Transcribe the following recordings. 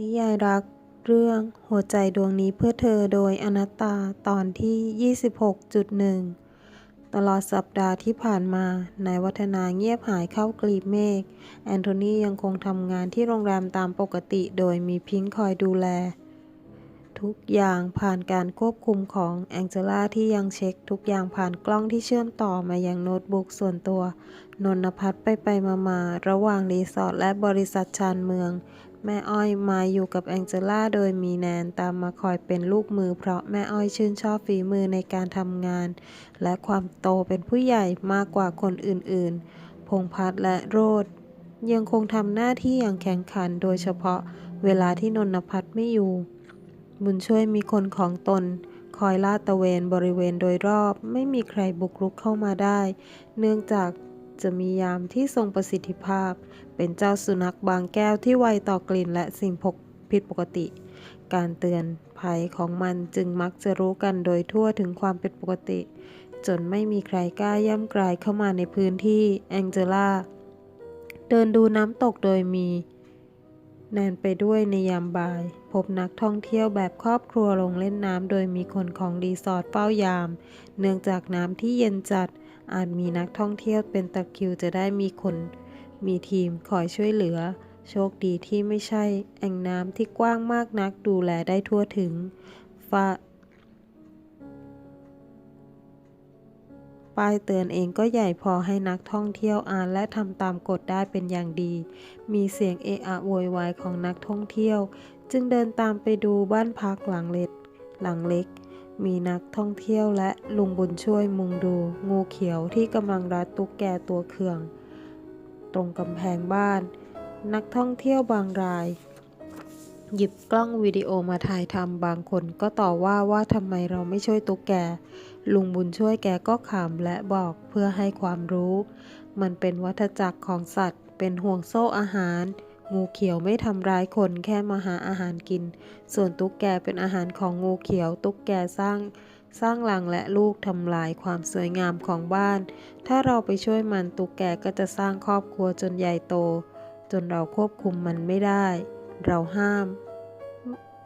นิยายรักเรื่องหัวใจดวงนี้เพื่อเธอโดยอนัตตาตอนที่ 26.1 ตลอดสัปดาห์ที่ผ่านมานายวัฒนาเงียบหายเข้ากลีบเมฆแอนโทนียังคงทำงานที่โรงแรมตามปกติโดยมีพิงค์คอยดูแล ทุกอย่างผ่านการควบคุมของแองเจล่าที่ยังเช็คทุกอย่างผ่านกล้องที่เชื่อมต่อมายังโน้ตบุ๊กส่วนตัวนนพัฒน์ไปไปมามาระหว่างรีสอร์ทและบริษัทชานเมือง แม่อ้อยมาอยู่กับแองเจล่าโดยมีแนนตามมาคอยเป็นลูกมือ เพราะแม่อ้อยชื่นชอบฝีมือในการทำงาน และความโตเป็นผู้ใหญ่มากกว่าคนอื่นๆ พงพัฒน์และโรดยังคงทำหน้าที่อย่างแข็งขันโดยเฉพาะเวลาที่นนพัฒน์ไม่อยู่ บุญช่วยมีคนของตน คอยลาดตะเวนบริเวณโดยรอบ ไม่มีใครบุกรุกเข้ามาได้ เนื่องจากจะมียามที่ทรงประสิทธิภาพ เป็นเจ้าสุนัขบางแก้วที่ไวต่อกลิ่นและสิ่งพกผิดปกติ การเตือนภัยของมันจึงมักจะรู้กันโดยทั่วถึงความเป็นปกติ จนไม่มีใครกล้าย่ำกลายเข้ามาในพื้นที่แองเจล่าเดินดูน้ำตกโดยมี แนนไปด้วยในยามบ่าย พบนักท่องเที่ยวแบบครอบครัวลงเล่นน้ำโดยมีคนของรีสอร์ทเฝ้ายาม เนื่องจากน้ำที่เย็นจัด อาจมีนักท่องเที่ยวเป็นตะคิวจะได้มีคน มีทีมคอยช่วยเหลือ โชคดีที่ไม่ใช่ แอ่งน้ำที่กว้างมากนักดูแลได้ทั่วถึงฟ้า ป้ายเตือนเองก็ใหญ่พอให้นักท่องเที่ยวอ่านและทำตามกฎได้เป็นอย่างดี มีเสียงเอะอะโวยวายของนักท่องเที่ยว จึงเดินตามไปดูบ้านพักหลังเล็ก หลังเล็ก มีนักท่องเที่ยวและลุงบุญช่วยมุงดู งูเขียวที่กำลังรัดตุ๊กแกตัวเคือง ตรงกำแพงบ้าน นักท่องเที่ยวบางราย หยิบกล้องวิดีโอมาถ่ายทำบางคนก็ต่อว่าว่าทำไมเราไม่ช่วยตุ๊กแก ลุงบุญช่วยแกก็ขำและบอกเพื่อให้ความรู้ มันเป็นวัฏจักรของสัตว์ เป็นห่วงโซ่อาหาร งูเขียวไม่ทำร้ายคนแค่มาหาอาหารกิน ส่วนตุ๊กแกเป็นอาหารของงูเขียว ตุ๊กแกสร้าง สร้างรังและลูกทำลายความสวยงามของบ้าน ถ้าเราไปช่วยมันตุ๊กแกก็จะสร้างครอบครัวจนใหญ่โต จนเราควบคุมมันไม่ได้ เราห้าม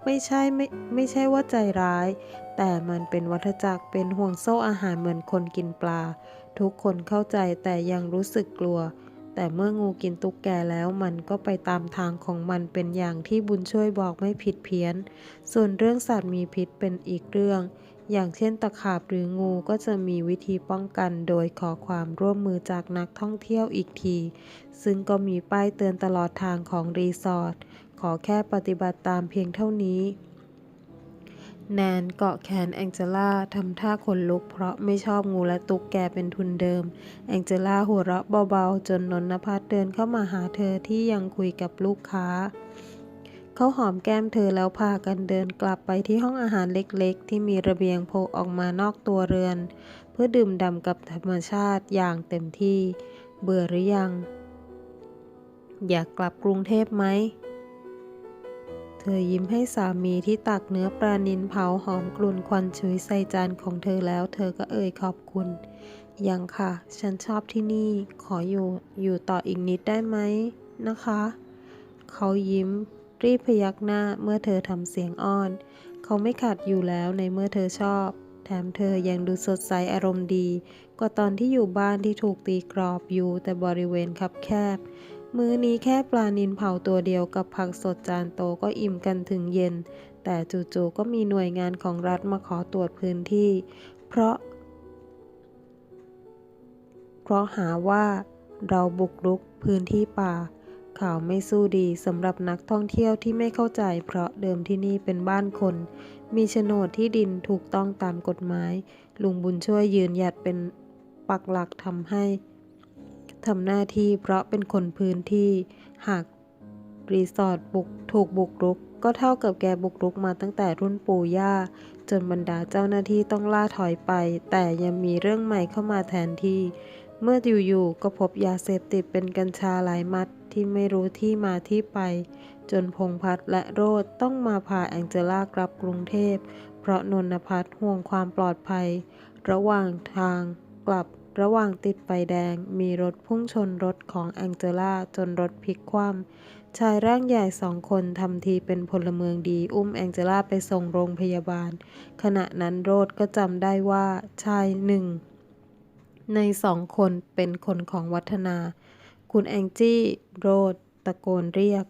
ไม่ใช่ไม่ไม่ใช่ว่าใจร้าย แต่มันเป็นวัฏจักรเป็นห่วงโซ่อาหารเหมือนคนกินปลา ทุกคนเข้าใจแต่ยังรู้สึกกลัว แต่เมื่องูกินตุ๊กแกแล้วมันก็ไปตามทางของมันเป็นอย่างที่บุญช่วยบอกไม่ผิดเพี้ยน ส่วนเรื่องสัตว์มีพิษเป็นอีกเรื่อง อย่างเช่นตะขาบหรืองูก็จะมีวิธีป้องกันโดยขอความร่วมมือจากนักท่องเที่ยวอีกที ซึ่งก็มีป้ายเตือนตลอดทางของรีสอร์ทขอแค่ปฏิบัติตามเพียงเท่านี้ แนนเกาะแขนแองเจล่าทำท่าขนลุกเพราะไม่ชอบงูและตุ๊กแกเป็นทุนเดิม แองเจล่าหัวเราะเบาๆ จนนนพัฒน์เดินเข้ามาหาเธอที่ยังคุยกับลูกค้า เขาหอมแก้มเธอแล้วพากันเดินกลับไปที่ห้องอาหารเล็กๆ ที่มีระเบียงโผล่ออกมานอกตัวเรือน เพื่อดื่มด่ำกับธรรมชาติอย่างเต็มที่ เบื่อหรือยัง อยากกลับกรุงเทพไหม เธอยิ้มให้สามีที่ตักเนื้อปลานิลเผาหอมกลุ่นควันฉุยใส่จานของเธอแล้ว เธอก็เอ่ยขอบคุณ ยังค่ะ ฉันชอบที่นี่ ขออยู่อยู่ต่ออีกนิดได้ไหมนะคะ เขายิ้ม รีบพยักหน้าเมื่อเธอทำเสียงอ้อน เขาไม่ขัดอยู่แล้วในเมื่อเธอชอบ แถมเธอยังดูสดใสอารมณ์ดี กว่าตอนที่อยู่บ้านที่ถูกตีกรอบอยู่แต่บริเวณคับแคบ มื้อนี้แค่ปลานิลเผาตัวเดียวกับผักสดจานโตก็อิ่มกันถึงเย็น แต่จู่ๆก็มีหน่วยงานของรัฐมาขอตรวจพื้นที่ เพราะ เพราะหาว่าเราบุกรุกพื้นที่ป่า ข่าวไม่สู้ดีสำหรับนักท่องเที่ยวที่ไม่เข้าใจ เพราะเดิมที่นี่เป็นบ้านคน มีโฉนดที่ดินถูกต้องตามกฎหมาย ลุงบุญช่วยยืนหยัดเป็นปักหลักทำให้ทำหน้าที่เพราะเป็นคนพื้นที่ หากรีสอร์ทบุกถูกบุกรุก ก็เท่ากับแกบุกรุกมาตั้งแต่รุ่นปู่ย่า จนบรรดาเจ้าหน้าที่ต้องล่าถอยไป แต่ยังมีเรื่องใหม่เข้ามาแทนที่ เมื่ออยู่ๆก็พบยาเสพติดเป็นกัญชาหลายมัดที่ไม่รู้ที่มาที่ไป จนพงพัฒและโรดต้องมาพาแองเจล่ากลับกรุงเทพ เพราะนนพัฒห่วงความปลอดภัย ระหว่างทางกลับระหว่างติดไฟแดงมีรถพุ่งชนรถของแองเจล่าจนรถพลิกคว่ำชายร่างใหญ่สองคนทำทีเป็นพลเมืองดี อุ้มแองเจล่าไปส่งโรงพยาบาล ขณะนั้นโรดก็จำได้ว่าชายหนึ่ง ในสองคนเป็นคนของวัฒนา คุณแองจี้โรดตะโกนเรียก